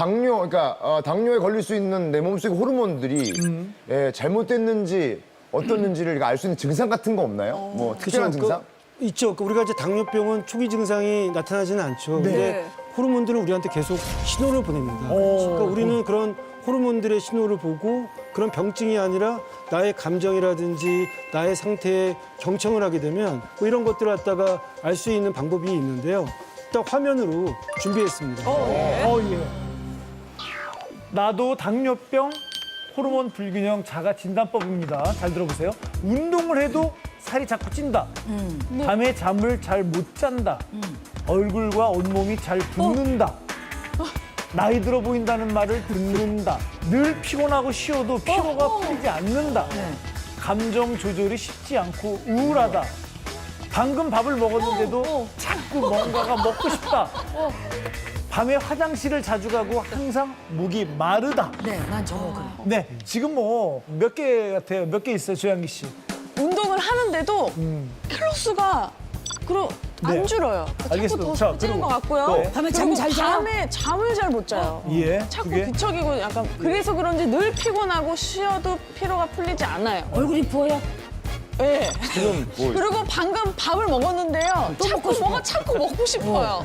당뇨, 그러니까 어, 당뇨에 걸릴 수 있는 내 몸속 호르몬들이 예, 잘못됐는지 어떻는지를 알 수 있는 증상 같은 거 없나요? 뭐 특별한 그죠? 증상? 그, 있죠. 그 우리가 이제 당뇨병은 초기 증상이 나타나지는 않죠. 근데 호르몬들은 우리한테 계속 신호를 보냅니다. 그러니까 우리는 그런 호르몬들의 신호를 보고 그런 병증이 아니라 나의 감정이라든지 나의 상태에 경청을 하게 되면 뭐 이런 것들을 갖다가 알 수 있는 방법이 있는데요. 일단 화면으로 준비했습니다. 어, 예. 나도 당뇨병 호르몬 불균형 자가 진단법입니다. 잘 들어보세요. 운동을 해도 살이 자꾸 찐다. 밤에 잠을 잘 못 잔다. 얼굴과 온몸이 잘 붓는다. 나이 들어 보인다는 말을 듣는다. 늘 피곤하고 쉬어도 피로가 풀리지 않는다. 감정 조절이 쉽지 않고 우울하다. 방금 밥을 먹었는데도 자꾸 뭔가가 먹고 싶다. 밤에 화장실을 자주 가고 항상 목이 마르다. 네, 난 저거 그래. 네, 지금 뭐 몇 개 같아요? 몇 개 있어요, 조양기 씨? 운동을 하는데도 킬로수가 그럼 안 네. 줄어요. 알겠습니다. 자꾸 자, 더 찌는 그리고 것 같고요. 또. 밤에 잠 그리고 잘 자요? 밤에 잠을 잘 못 자요. 예, 자꾸 그게? 뒤척이고 약간 그래서 그런지 늘 피곤하고 쉬어도 피로가 풀리지 않아요. 얼굴이 부어요? 예. 지금 뭐 그리고 방금 밥을 먹었는데요. 자꾸 뭐가 자꾸 먹고 싶어요.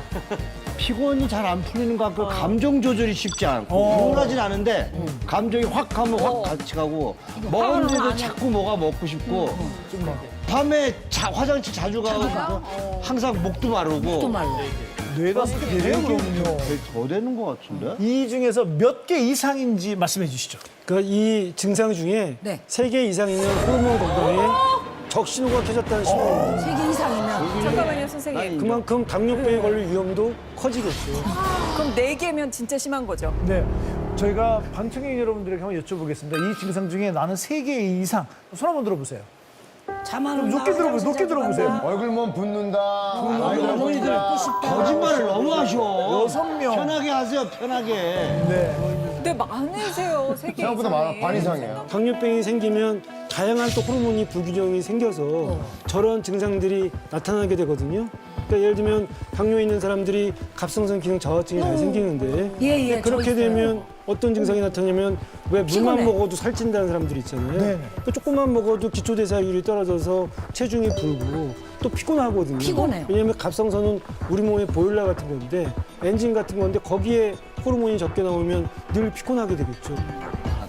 피곤이 잘 안 풀리는 것 같고 감정 조절이 쉽지 않고 어. 우울하진 않은데 감정이 확 가면 확 같이 가고 먹었는데도 자꾸 뭐가 먹고 싶고 밤에 자- 화장실 자주 가고 항상 목도 마르고. 뇌가 되네요, 그럼요. 더 되는 것 같은데? 이 중에서 몇 개 이상인지 말씀해 주시죠. 그러니까 이 증상 중에 네. 세 개 이상 있는 호르몬 건강에 적신호가 켜졌다는 신호입니다. 세개 이상이면. 잠깐만요, 선생님. 그만큼 당뇨병에 걸릴 위험도 커지겠죠. 그럼 네 개면 진짜 심한 거죠? 네, 저희가 방청객 여러분들에게 한번 여쭤보겠습니다. 이 증상 중에 나는 세개 이상 손 한번 들어보세요. 잠안 높게 들어보세요. 높게 들어보세요. 얼굴 몸 붓는다. 나이 들어 어머니들. 거짓말을 너무 하셔. 여섯 명. 편하게 하세요, 편하게. 네. 근데 많으세요, 세 개. 생각보다 이상이. 많아, 반 이상이에요. 당뇨병이 생기면 다양한 또 호르몬이 불균형이 생겨서 저런 증상들이 나타나게 되거든요. 그러니까 예를 들면 당뇨 있는 사람들이 갑상선 기능 저하증이 잘 생기는데 예, 예, 그렇게 저 있어요. 되면 어떤 증상이 나타나냐면 왜 물만 피곤해. 먹어도 살찐다는 사람들 있잖아요. 네. 그 조금만 먹어도 기초 대사율이 떨어져서 체중이 불고 또 피곤하거든요. 피곤해요. 왜냐하면 갑상선은 우리 몸의 보일러 같은 건데 엔진 같은 건데 거기에 호르몬이 적게 나오면 늘 피곤하게 되겠죠.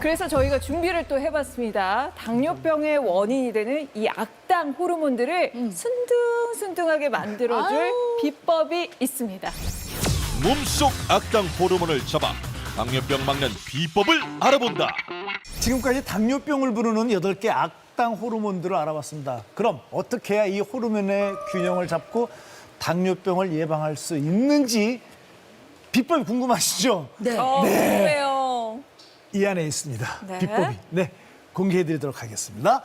그래서 저희가 준비를 또 해봤습니다. 당뇨병의 원인이 되는 이 악당 호르몬들을 순둥순둥하게 만들어줄 비법이 있습니다. 몸속 악당 호르몬을 잡아 당뇨병 막는 비법을 알아본다. 지금까지 당뇨병을 부르는 여덟 개 악당 호르몬들을 알아봤습니다. 그럼 어떻게 해야 이 호르몬의 균형을 잡고 당뇨병을 예방할 수 있는지 비법이 궁금하시죠? 네. 어, 궁금해요. 이 안에 있습니다. 네. 비법이. 네. 공개해 드리도록 하겠습니다.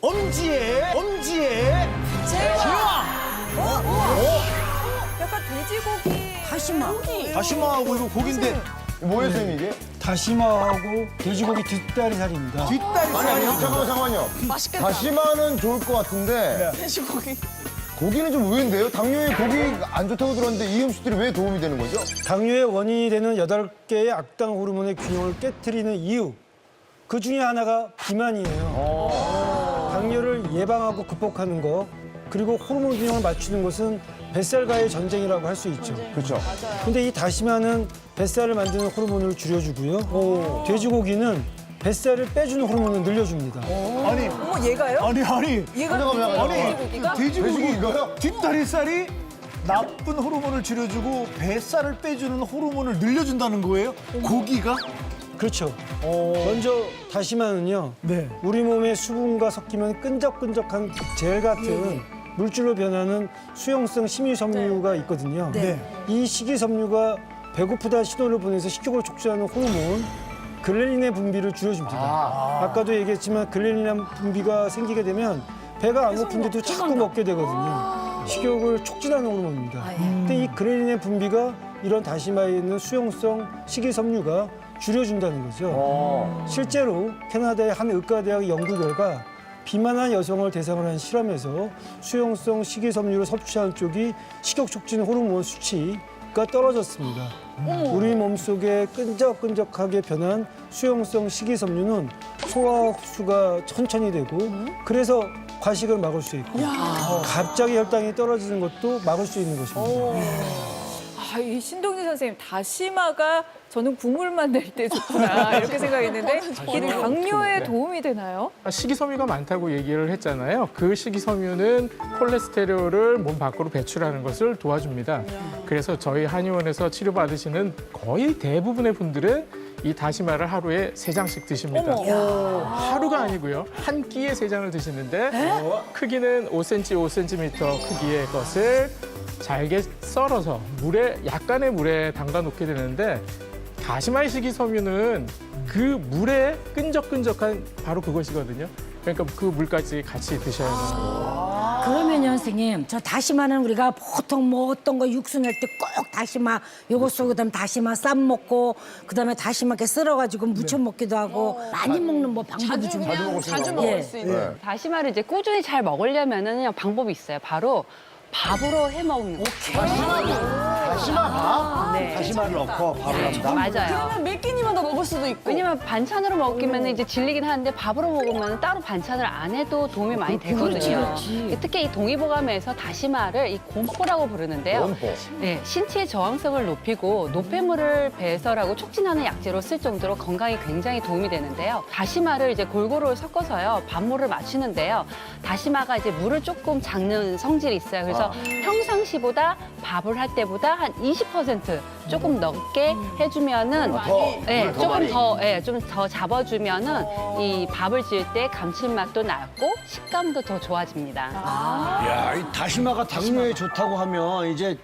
엄지의, 엄지의 약간 돼지고기. 다시마. 다시마하고 이거 고기인데 뭐예요, 선생님 이게? 다시마하고 돼지고기 뒷다리 살입니다. 뒷다리 아니, 아니, 잠깐만, 잠깐만요. 맛있겠다. 다시마는 좋을 것 같은데 돼지고기. 고기는 좀 의외인데요? 당뇨에 고기 안 좋다고 들었는데 이 음식들이 왜 도움이 되는 거죠? 당뇨의 원인이 되는 여덟 개의 악당 호르몬의 균형을 깨뜨리는 이유. 그 중에 하나가 비만이에요. 당뇨를 예방하고 극복하는 것, 그리고 호르몬 균형을 맞추는 것은 뱃살과의 전쟁이라고 할 수 있죠. 그렇죠. 근데 이 다시마는 뱃살을 만드는 호르몬을 줄여주고요. 돼지고기는 뱃살을 빼주는 호르몬을 늘려줍니다. 아니, 어머, 얘가요? 아니, 아니. 얘가 잠깐만, 잠깐만. 돼지고기가? 돼지고기 돼지고기가요? 뒷다리살이 나쁜 호르몬을 줄여주고 뱃살을 빼주는 호르몬을 늘려준다는 거예요? 고기가? 그렇죠. 먼저 다시마는요. 네. 우리 몸의 수분과 섞이면 끈적끈적한 젤 같은 물질로 변하는 수용성 식이섬유가 있거든요. 네. 이 식이섬유가 배고프다 신호를 보내서 식욕을 촉진하는 호르몬 글레린의 분비를 줄여줍니다. 아. 까도 얘기했지만 글레린 분비가 생기게 되면 배가 안 고픈데도 자꾸 먹게 되거든요. 식욕을 촉진하는 호르몬입니다. 근데 이 그렐린의 분비가 이런 다시마에 있는 수용성 식이섬유가 줄여준다는 거죠. 실제로 캐나다의 한 의과대학 연구 결과 비만한 여성을 대상으로 한 실험에서 수용성 식이섬유를 섭취하는 쪽이 식욕 촉진 호르몬 수치 가 떨어졌습니다. 우리 몸속에 끈적끈적하게 변한 수용성 식이섬유는 소화 흡수가 천천히 되고 그래서 과식을 막을 수 있고 갑자기 혈당이 떨어지는 것도 막을 수 있는 것입니다. 아, 이 신동진 선생님 다시마가 저는 국물만 낼 때 좋구나 이렇게 생각했는데 이게 당뇨에 도움이 되나요? 식이섬유가 많다고 얘기를 했잖아요. 그 식이섬유는 콜레스테롤을 몸 밖으로 배출하는 것을 도와줍니다. 그래서 저희 한의원에서 치료받으시는 거의 대부분의 분들은 이 다시마를 하루에 세 장씩 드십니다. 하루가 아니고요. 한 끼에 세 장을 드시는데 크기는 5cm, 5cm 크기의 것을 잘게 썰어서 물에 약간의 물에 담가 놓게 되는데 다시마의 식이섬유는 그 물에 끈적끈적한 바로 그것이거든요. 그러니까 그 물까지 같이 드셔야 되는 거예요. 그러면 선생님 저 다시마는 우리가 보통 뭐 어떤 거 육수 낼 때 꼭 다시마 요거 쓰고 그다음에 다시마 쌈 먹고 그다음에 다시마 이렇게 썰어 가지고 무쳐 먹기도 하고 많이 먹는 뭐 방법이 좀 자주 먹을 수 자주 있는 먹을 예. 수 있는. 다시마를 이제 꾸준히 잘 먹으려면은 방법이 있어요. 바로 밥으로 해 먹는 거. 다시마 밥? 네. 다시마를 넣고 밥을 한다? 맞아요. 그러면 몇 끼니마다 먹을 수도 있고. 왜냐면 반찬으로 먹기면 이제 질리긴 하는데 밥으로 먹으면 따로 반찬을 안 해도 도움이 많이 되거든요. 특히 이 동의보감에서 다시마를 이 곰포라고 부르는데요. 원포. 네, 신체의 저항성을 높이고 노폐물을 배설하고 촉진하는 약재로 쓸 정도로 건강에 굉장히 도움이 되는데요. 다시마를 이제 골고루 섞어서요 밥물을 맞추는데요. 다시마가 이제 물을 조금 잡는 성질이 있어요. 그래서 평상시보다 밥을 할 때보다 한20% 조금 넘게 해주면은 더, 네, 물을 더 조금 많이. 더, 예, 좀 더 잡아주면은 이 밥을 지을 때 감칠맛도 낮고 식감도 더 좋아집니다. 야, 이 다시마가 당뇨에 좋다고 하면 이제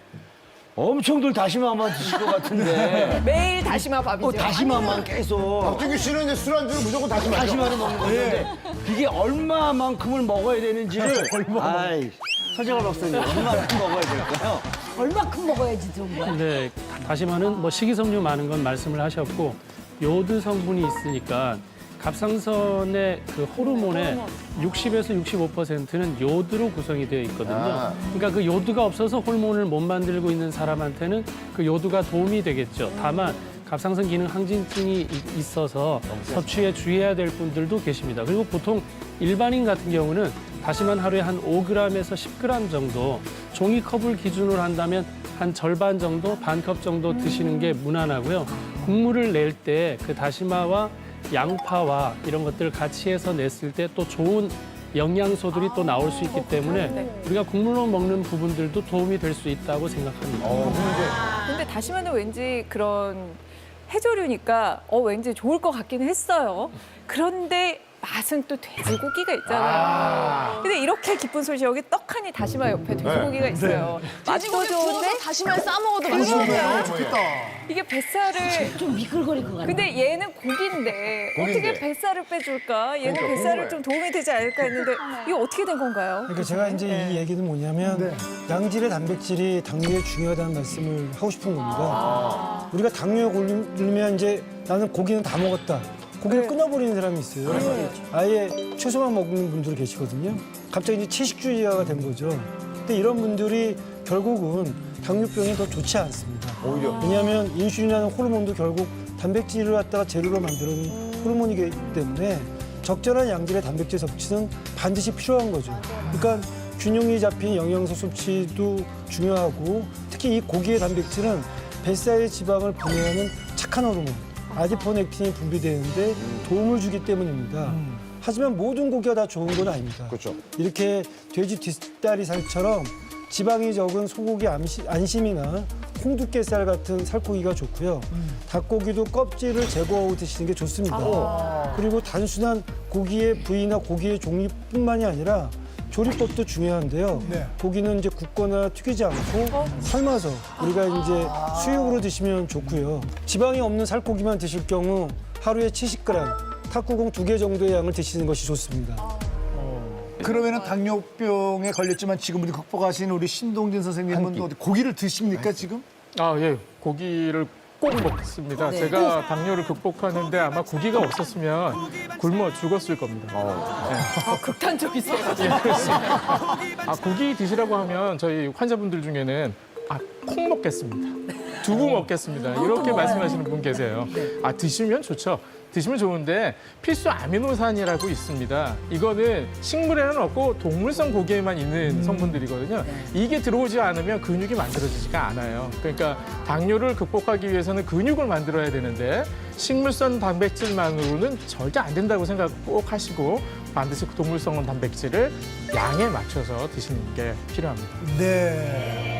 엄청들 다시마만 드실 것 같은데. 매일 다시마 밥이죠. 어, 다시마만 계속 박준규 씨는 이제 술안주를 무조건 다시 마셔. 다시마를 먹는 건데 이게 얼마만큼을 먹어야 되는지를 아이 서재가 박사님 얼마만큼 먹어야 될까요? 얼마큼 먹어야지 좋은 거야. 네, 다시마는 뭐 식이섬유 많은 건 말씀을 하셨고 요드 성분이 있으니까 갑상선의 그 호르몬의 60에서 65%는 요드로 구성이 되어 있거든요. 아. 그러니까 그 요드가 없어서 호르몬을 못 만들고 있는 사람한테는 그 요드가 도움이 되겠죠. 다만 갑상선 기능 항진증이 이- 있어서 섭취에 주의해야 될 분들도 계십니다. 그리고 보통 일반인 같은 경우는 다시만 하루에 한 5g에서 10g 정도 종이컵을 기준으로 한다면 한 절반 정도, 반 컵 정도 드시는 게 무난하고요. 국물을 낼 때 그 다시마와 양파와 이런 것들을 같이 해서 냈을 때 또 좋은 영양소들이 또 나올 수 있기 때문에 우리가 국물로 먹는 부분들도 도움이 될 수 있다고 생각합니다. 어, 근데 다시마는 왠지 그런 해조류니까 어 왠지 좋을 것 같기는 했어요. 그런데 맛은 또 돼지고기가 있잖아요. 근데 이렇게 기쁜 소식 여기 떡하니 다시마 옆에 돼지고기가 있어요. 맛도 돼지고기 좋은데 구워서 다시마에 싸 먹어도 맛있겠네요. 이게 뱃살을 좀 미끌거릴 것 같아. 근데 얘는 고기인데 고기인데. 어떻게 뱃살을 빼줄까? 얘는 그러니까 뱃살을 궁금해. 좀 도움이 되지 않을까 했는데 이게 어떻게 된 건가요? 그러니까 제가 이제 이 얘기는 뭐냐면 양질의 단백질이 당뇨에 중요하다는 말씀을 하고 싶은 겁니다. 우리가 당뇨에 걸리면 이제 나는 고기는 다 먹었다. 고기를 끊어버리는 사람이 있어요. 아예 채소만 먹는 분들이 계시거든요. 갑자기 이제 채식주의자가 된 거죠. 근데 이런 분들이 결국은 당뇨병이 더 좋지 않습니다. 오히려. 왜냐하면 인슐린이라는 호르몬도 결국 단백질을 갖다가 재료로 만드는 호르몬이기 때문에 적절한 양질의 단백질 섭취는 반드시 필요한 거죠. 그러니까 균형이 잡힌 영양소 섭취도 중요하고 특히 이 고기의 단백질은 뱃살의 지방을 분해하는 착한 호르몬 아디포넥틴이 분비되는데 도움을 주기 때문입니다. 하지만 모든 고기가 다 좋은 건 아닙니다. 그렇죠. 이렇게 돼지 뒷다리 살처럼 지방이 적은 소고기 암시- 안심이나 홍두깨살 같은 살코기가 좋고요. 닭고기도 껍질을 제거하고 드시는 게 좋습니다. 그리고 단순한 고기의 부위나 고기의 종류뿐만이 아니라 조리법도 중요한데요. 고기는 이제 굽거나 튀기지 않고 삶아서 우리가 이제 수육으로 드시면 좋고요. 지방이 없는 살코기만 드실 경우 하루에 70g, 탁구공 두 개 정도의 양을 드시는 것이 좋습니다. 그러면은 당뇨병에 걸렸지만 지금 우리 극복하신 우리 신동진 선생님은 어디 고기를 드십니까 지금? 아, 예. 고기를 꼭 먹습니다. 제가 당뇨를 극복하는데 아마 고기가 없었으면 굶어 죽었을 겁니다. 아, 극단적이세요. 예. 아, 고기 드시라고 하면 저희 환자분들 중에는 아, 콩 먹겠습니다. 두부 먹겠습니다. 이렇게 말씀하시는 분 계세요. 아, 드시면 좋죠. 드시면 좋은데 필수 아미노산이라고 있습니다. 이거는 식물에는 없고 동물성 고기에만 있는 성분들이거든요. 이게 들어오지 않으면 근육이 만들어지지가 않아요. 그러니까 당뇨를 극복하기 위해서는 근육을 만들어야 되는데 식물성 단백질만으로는 절대 안 된다고 생각 꼭 하시고 반드시 그 동물성 단백질을 양에 맞춰서 드시는 게 필요합니다. 네.